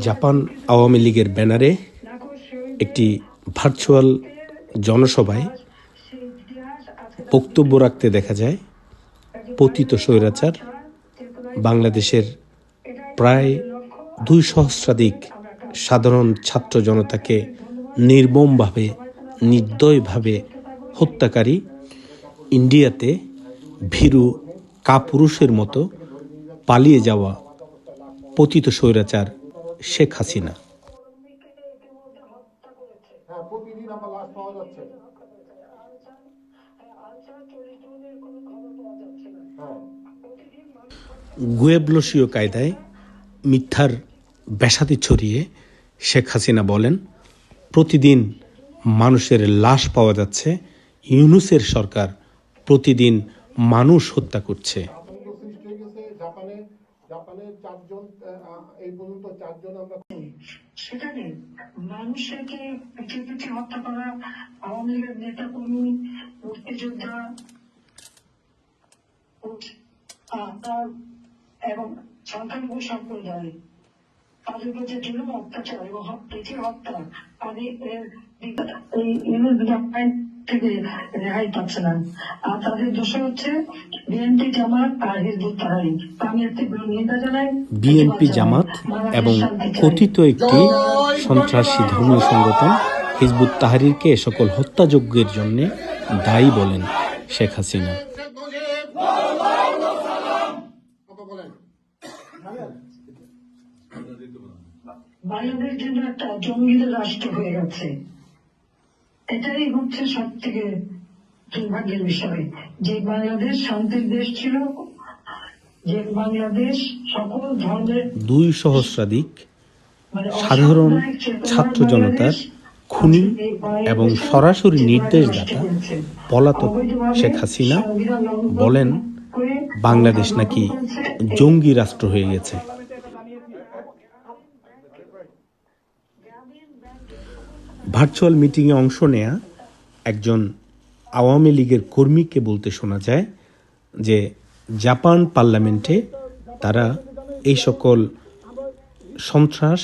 Japan Awami লীগের ব্যানারে একটি ভার্চুয়াল জনসভায় বক্তব্য রাখতে দেখা যায়। পতিত স্বৈরাচার বাংলাদেশের প্রায় দুই সহস্রাধিক সাধারণ ছাত্র জনতাকে নির্মমভাবে, নির্দয়ভাবে হত্যাকারী ইন্ডিয়াতে ভীরু কাপুরুষের মতো পালিয়ে যাওয়া পতিত স্বৈরাচার শেখ হাসিনা। হ্যাঁ হ্যাঁ। গুয়েবলসীয় কায়দায় মিথ্যার ব্যাসাতি ছড়িয়ে শেখ হাসিনা বলেন প্রতিদিন মানুষের লাশ পাওয়া যাচ্ছে ইউনুসের সরকার প্রতিদিন মানুষ হত্যা করছে আতঙ্ক সৃষ্টি হয়ে গেছে জাপানে জাপানের চারজন এই পর্যন্ত চারজন আমরা সেখানে মানুষকে পিছিয়ে পিছিয়ে হত্যা করা, আওয়ামী লীগের নেতা কর্মী মুক্তিযোদ্ধা এবং সংখ্যালঘু সম্প্রদায়, তাদের কাছে জুলুম অত্যাচার এবং পিছিয়ে হত্যা, তাদের, এর বিগত- এই গভর্নমেন্ট থেকে রেহাই পাচ্ছে না। আর তাদের দোষ হচ্ছে বিএনপি জামাত আর হিজবুত আমি তীব্র নিন্দা জানাই। বিএনপি জামাত এবং কথিত একটি সন্ত্রাসী ধর্মীয় সংগঠন হিজবুত তাহারিরকে সকল হত্যাযজ্ঞের জন্য দায়ী বলেন শেখ হাসিনা। বাংলাদেশ যেন একটা জঙ্গিদের রাষ্ট্র হয়ে গেছে। এটাই হচ্ছে সব থেকে দুর্ভাগ্যের বিষয়। যে বাংলাদেশ শান্তির দেশ ছিল যে বাংলাদেশ সকল ধর্মের দুই সহস্রাধিক মানে সাধারণ ছাত্র জনতার খুনি এবং সরাসরি যেভাবে নির্দেশদাতা পলাতক শেখ হাসিনা বলেন বাংলাদেশ নাকি জঙ্গি রাষ্ট্র হয়ে গেছে। ভার্চুয়াল মিটিংয়ে অংশ নেয়া একজন আওয়ামী লীগের কর্মীকে বলতে শোনা যায় যে জাপান পার্লামেন্টে তারা এই সকল সন্ত্রাস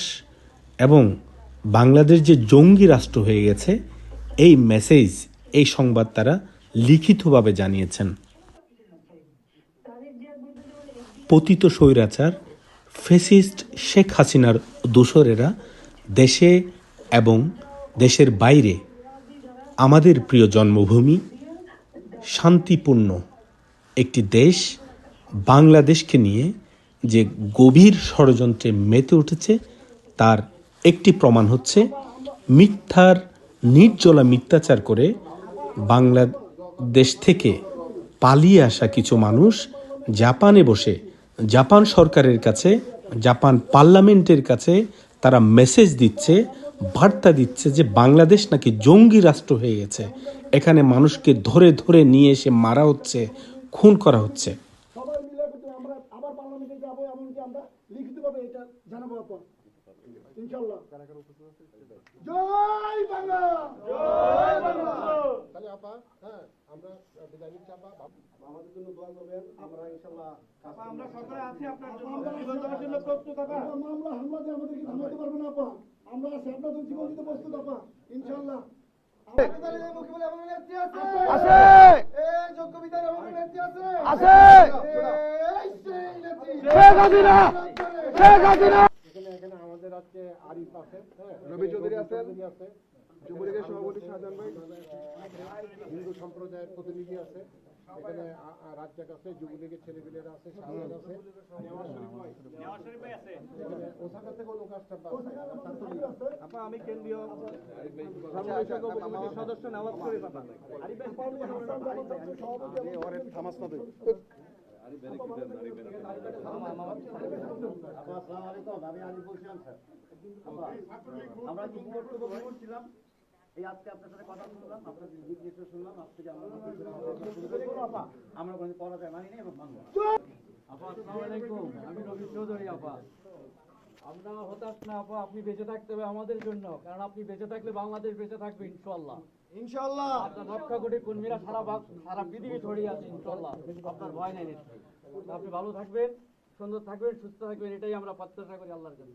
এবং বাংলাদেশ যে জঙ্গি রাষ্ট্র হয়ে গেছে, এই মেসেজ এই সংবাদ তারা লিখিতভাবে জানিয়েছেন। পতিত স্বৈরাচার ফেসিস্ট শেখ হাসিনার দোসরেরা দেশে এবং দেশের বাইরে আমাদের প্রিয় জন্মভূমি, শান্তিপূর্ণ একটি দেশ, বাংলাদেশকে নিয়ে যে গভীর ষড়যন্ত্রে মেতে উঠেছে, তার একটি প্রমাণ হচ্ছে মিথ্যার নির্জলা মিথ্যাচার করে বাংলাদেশ থেকে পালিয়ে আসা কিছু মানুষ জাপানে বসে, জাপান সরকারের কাছে, জাপান পার্লামেন্টের কাছে তারা মেসেজ দিচ্ছে বার্তা দিচ্ছে যে বাংলাদেশ নাকি জঙ্গি রাষ্ট্র হয়ে গেছে। এখানে মানুষকে ধরে ধরে নিয়ে এসে মারা হচ্ছে খুন করা হচ্ছে। সবাই মিলে কিন্তু আমরা আমরা লিখিতভাবে এটা জানাব আপা ইনশাল্লাহ জয় বাংলা! জয় বাংলা! তাহলে আপা হ্যাঁ আমরা বিদায় নিচ্ছি আপা। আমাদের জন্য দোয়া করবেন আমরা ইনশাল্লাহ আমরা সকলে আছি আপনার জন্য। জন্য প্রস্তুত আপা মামলা হামলা দিয়ে আমাদেরকে থামাতে পারবে না আপা। আমরা জীবন প্রস্তুত আপা ইনশাল্লাহ আমাদের আজকে আরিফ আছে হ্যাঁ? রবি চৌধুরী আছে আছে। যুবলীগের সভাপতি শাহজাহান ভাই। হিন্দু সম্প্রদায়ের প্রতিনিধি আছে। এখানে রাজ্জাক আছে যুবলীগের ছেলেপিলেরা আছে শাহজাহান আছে। এখানে ওসাকা থেকেও লোক আসতে পারে আপা আমি কেন্দ্রীয় সাংগঠনিক কমিটির সদস্য নওয়াজ শরীফ আপা আমরা কি বক্তব্য করছিলাম? এই আজকে আপনার সাথে কথা শুনলাম আপনার দিক শুনলাম আজ থেকে আমরা কোনো পরাজয় মানি নাই এবং মানবো না। আপা আসসালামু আলাইকুম। আমি রবি চৌধুরী আপা। আমরা হতাশ না আপা আপনি বেঁচে থাকতে হবে আমাদের জন্য কারণ আপনি বেঁচে থাকলে বাংলাদেশ বেঁচে থাকবে ইনশাল্লাহ ইনশাল্লাহ আপনার লক্ষ কোটি কর্মীরা সারা বাং- সারা পৃথিবী ছড়িয়ে আছে ইনশাল্লাহ আপনার ভয় নাই আপনি ভালো থাকবেন সুন্দর থাকবেন সুস্থ থাকবেন এটাই আমরা প্রত্যাশা করি আল্লাহর কাছে